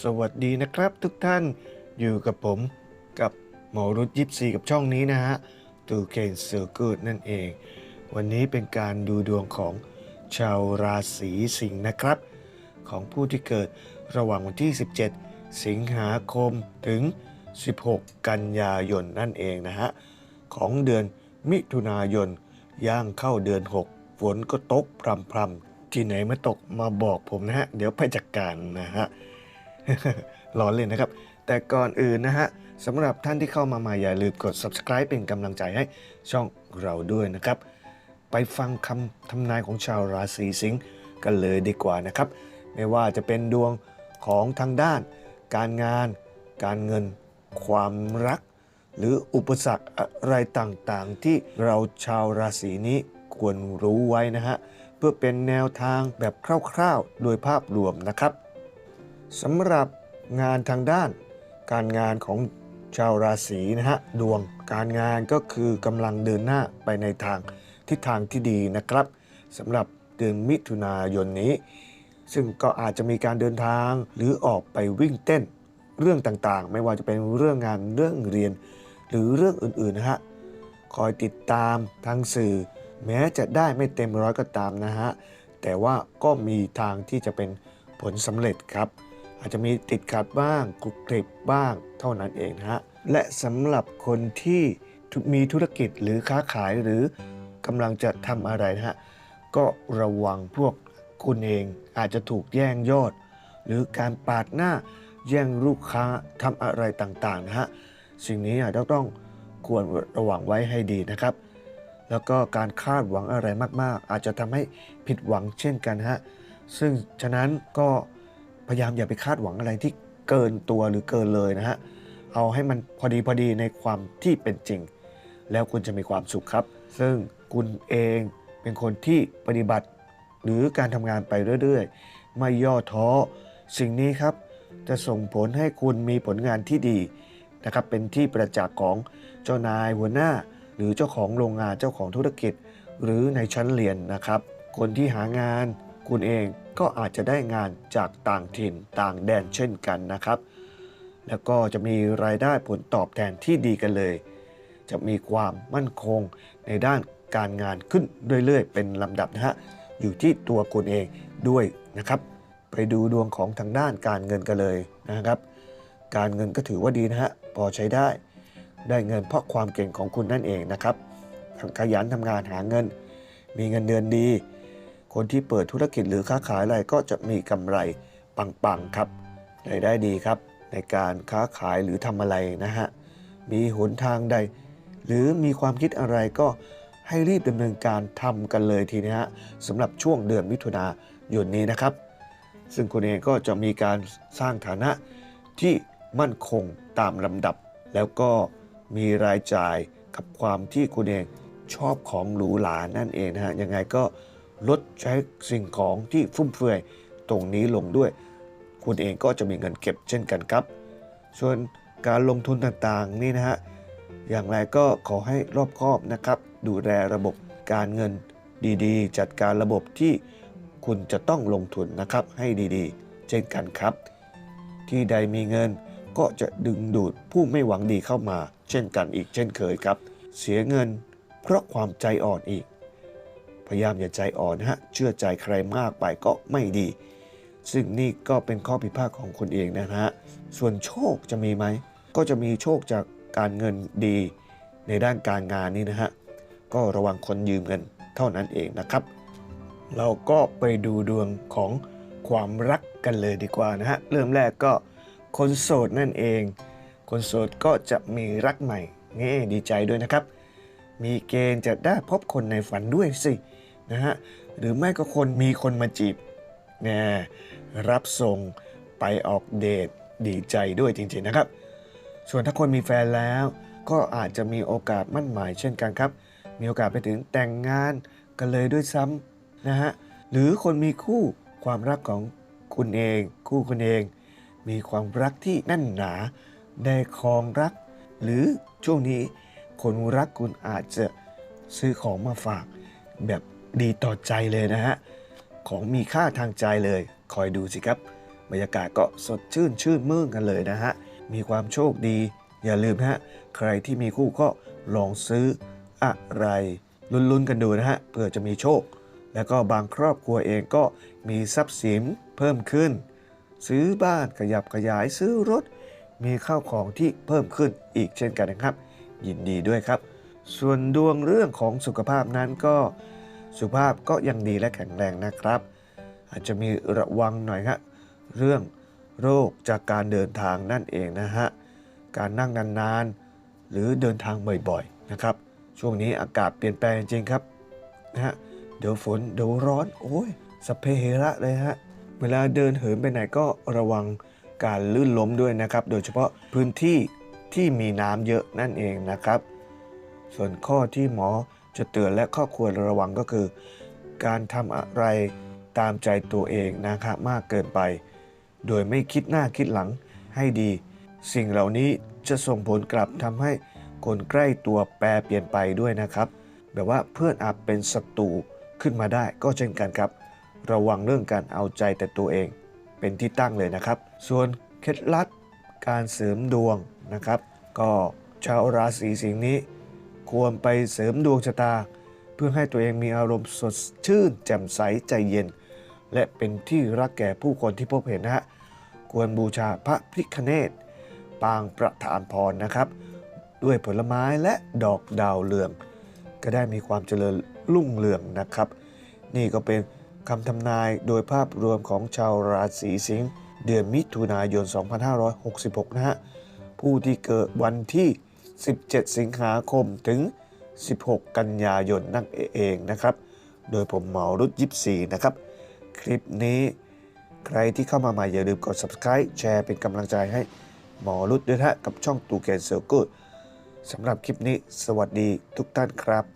สวัสดีนะครับทุกท่านอยู่กับผมกับหมอรุษยิปซีกับช่องนี้นะฮะตูเคนเซอร์กูดนั่นเอง วันนี้เป็นการดูดวงของชาวราศีสิงห์นะครับ ของผู้ที่เกิดระหว่างวันที่ 17 สิงหาคมถึง 16 กันยายนนั่นเองนะฮะ ของเดือนมิถุนายนย่างเข้าเดือน 6 ฝนก็ตกพรำพรำๆที่ไหนมาตกมาบอกผมนะฮะ เดี๋ยวไปจัดกการนะฮะ ล้อเล่นนะครับ แต่ก่อนอื่นนะฮะสำหรับท่านที่เข้ามาใหม่อย่าลืมกด subscribe เป็นกำลังใจให้ช่องเราด้วยนะครับ ไปฟังคำทำนายของชาวราศีสิงห์กันเลยดีกว่านะครับ ไม่ว่าจะเป็นดวงของทางด้าน การงาน การเงิน ความรัก หรืออุปสรรคอะไรต่างๆ ที่เราชาวราศีนี้ควรรู้ไว้นะฮะ เพื่อเป็นแนวทางแบบคร่าวๆ โดยภาพรวมนะครับ สำหรับงานทางด้านการงานของชาวราศีนะฮะดวงการงานก็คือกำลังเดินหน้าไปในทางทิศทางที่ดีนะครับสำหรับเดือนมิถุนายนนี้ ซึ่งก็อาจจะมีการเดินทางหรือออกไปวิ่งเต้นเรื่องต่างๆ ไม่ว่าจะเป็นเรื่องงานเรื่องเรียน หรือเรื่องอื่นๆนะฮะคอยติดตามทางสื่อ แม้จะได้ไม่เต็มร้อยก็ตามนะฮะแต่ว่าก็มีทางที่จะเป็นผลสำเร็จครับ อาจจะมีติดขัดบ้างกรุบกริบบ้างเท่านั้นเองนะฮะและสำหรับคนที่มีธุรกิจหรือค้าขายหรือกำลังจะทำอะไรนะฮะก็ระวังพวกคุณเองอาจจะถูกแย่งยอด หรือการปาดหน้าแย่งลูกค้าทำอะไรต่างๆนะฮะสิ่งนี้อาจจะต้องควรระวังไว้ให้ดีนะครับ แล้วก็การคาดหวังอะไรมากๆ อาจจะทำให้ผิดหวังเช่นกันฮะซึ่งฉะนั้นก็ พยายามอย่าไปคาดหวังอะไรที่เกินตัวหรือเกินเลยนะฮะ เอาให้มันพอดีพอดีในความที่เป็นจริง แล้วคุณจะมีความสุขครับ ซึ่งคุณเองเป็นคนที่ปฏิบัติหรือการทำงานไปเรื่อยๆ ไม่ย่อท้อ สิ่งนี้ครับ จะส่งผลให้คุณมีผลงานที่ดีนะครับ เป็นที่ประจักษ์ของเจ้านายหัวหน้า หรือเจ้าของโรงงานเจ้าของธุรกิจ หรือในชั้นเรียนนะครับ คนที่หางาน คุณเองก็อาจจะได้งานจากต่างถิ่นต่างแดนเช่นกันนะครับ แล้วก็จะมีรายได้ผลตอบแทนที่ดีกันเลย จะมีความมั่นคงในด้านการงานขึ้นเรื่อยๆ เป็นลำดับนะฮะอยู่ที่ตัวคุณเองด้วยนะครับ ไปดูดวงของทางด้านการเงินกันเลยนะครับ การเงินก็ถือว่าดีนะฮะพอใช้ได้ ได้เงินเพราะความเก่งของคุณนั่นเองนะครับขยันทำงานหาเงิน มีเงินเดือนดี คนที่เปิดธุรกิจหรือค้าขายอะไรก็จะมีกำไรปังๆครับรายได้ดีครับ ในการค้าขายหรือทำอะไรนะฮะมีหนทางใด หรือมีความคิดอะไรก็ให้รีบดำเนินการทำกันเลยทีนี้ฮะสำหรับช่วงเดือนมิถุนายนนี้นะครับ ซึ่งคุณเองก็จะมีการสร้างฐานะที่มั่นคงตามลำดับ แล้วก็มีรายจ่ายกับความที่คุณเองชอบของหรูหรานั่นเองนะฮะยังไงก็ ลดใช้สิ่งของที่ฟุ่มเฟือยตรงนี้ลงด้วย คุณเองก็จะมีเงินเก็บเช่นกันครับ ส่วนการลงทุนต่างๆนี่นะฮะอย่างไรก็ขอให้รอบคอบนะครับ ดูแลระบบการเงินดีๆ จัดการระบบที่คุณจะต้องลงทุนนะครับให้ดีๆ เช่นกันครับ ที่ใดมีเงินก็จะดึงดูดผู้ไม่หวังดีเข้ามา เช่นกันอีกเช่นเคยครับ เสียเงิน เพราะความใจอ่อนอีก พยายามอย่าใจอ่อนนะฮะเชื่อใจใครมากไปก็ไม่ดี ซึ่งนี่ก็เป็นข้อผิดพลาดของคุณเองนะฮะส่วนโชคจะมีไหมก็จะมีโชคจากการเงินดีในด้านการงานนี่นะฮะก็ระวังคนยืมเงินเท่านั้นเองนะครับ เราก็ไปดูดวงของความรักกันเลยดีกว่านะฮะเริ่มแรกก็คนโสดนั่นเอง คนโสดก็จะมีรักใหม่นี่ดีใจด้วยนะครับ มีเกณฑ์จะได้พบคนในฝันด้วยสิ นะฮะหรือไม่ก็คนมีคนมาจีบแน่รับส่งไปออกเดทดีใจด้วยจริงๆนะครับ ส่วนถ้าคนมีแฟนแล้ว ก็อาจจะมีโอกาสมั่นหมายเช่นกันครับ มีโอกาสไปถึงแต่งงานกันเลยด้วยซ้ำนะฮะหรือคนมีคู่ความรักของคุณเอง คู่คุณเอง มีความรักที่แน่นหนาได้ครองรัก หรือช่วงนี้คนรักคุณอาจจะซื้อของมาฝากแบบ ดีต่อใจเลยนะฮะ ของมีค่าทางใจเลย คอยดูสิครับ บรรยากาศก็สดชื่นชื่นมื่นกันเลยนะฮะ มีความโชคดี อย่าลืมฮะ ใครที่มีคู่ก็ลองซื้ออะไรลุ้นๆกันดูนะฮะเพื่อจะมีโชค แล้วก็บางครอบครัวเองก็มีทรัพย์สินเพิ่มขึ้น ซื้อบ้านขยับขยายซื้อรถ มีข้าวของที่เพิ่มขึ้นอีกเช่นกันนะครับ ยินดีด้วยครับ ส่วนดวงเรื่องของสุขภาพนั้นก็ สุขภาพก็ยังดีและแข็งแรงนะครับ อาจจะมีระวังหน่อยฮะเรื่องโรคจากการเดินทางนั่นเองนะฮะการนั่งนานๆ หรือเดินทางบ่อยๆนะครับ ช่วงนี้อากาศเปลี่ยนแปลงจริงครับนะฮะเดี๋ยวฝนเดี๋ยวร้อนโอ้ยสเพเหระเลยฮะเวลาเดินเหินไปไหนก็ระวังการลื่นล้มด้วยนะครับ โดยเฉพาะพื้นที่ที่มีน้ำเยอะนั่นเองนะครับ ส่วนข้อที่หมอ จะเตือนและข้อควรระวังก็คือ การทำอะไรตามใจตัวเองนะครับมากเกินไป โดยไม่คิดหน้าคิดหลังให้ดี สิ่งเหล่านี้จะส่งผลกลับทำให้คนใกล้ตัวแปรเปลี่ยนไปด้วยนะครับ แบบว่าเพื่อนอาจเป็นศัตรูขึ้นมาได้ก็เช่นกันครับ ระวังเรื่องการเอาใจแต่ตัวเอง เป็นที่ตั้งเลยนะครับ ส่วนเคล็ดลับการเสริมดวงนะครับ ก็ชาวราศีสิงห์นี้ ควรไปเสริมดวงชะตา เพื่อให้ตัวเองมีอารมณ์สดชื่น แจ่มใสใจเย็น และเป็นที่รักแก่ผู้คนที่พบเห็นนะฮะควรบูชาพระพิคเนตปางประธานพรนะครับ ด้วยผลไม้และดอกดาวเรือง ก็ได้มีความเจริญรุ่งเรืองนะครับ นี่ก็เป็นคำทำนายโดยภาพรวมของชาวราศีสิงห์เดือนมิถุนายน 2566 นะฮะ ผู้ที่เกิดวันที่ 17 สิงหาคมถึง 16 กันยายนนั่นเองนะครับ โดยผมเหมารุดยิบสีนะครับ คลิปนี้ใครที่เข้ามาใหม่อย่าลืมกด subscribe แชร์เป็นกำลังใจให้หมอรุดด้วยนะฮะกับช่องตูเกนเซอร์กูดสำหรับคลิปนี้สวัสดีทุกท่านครับ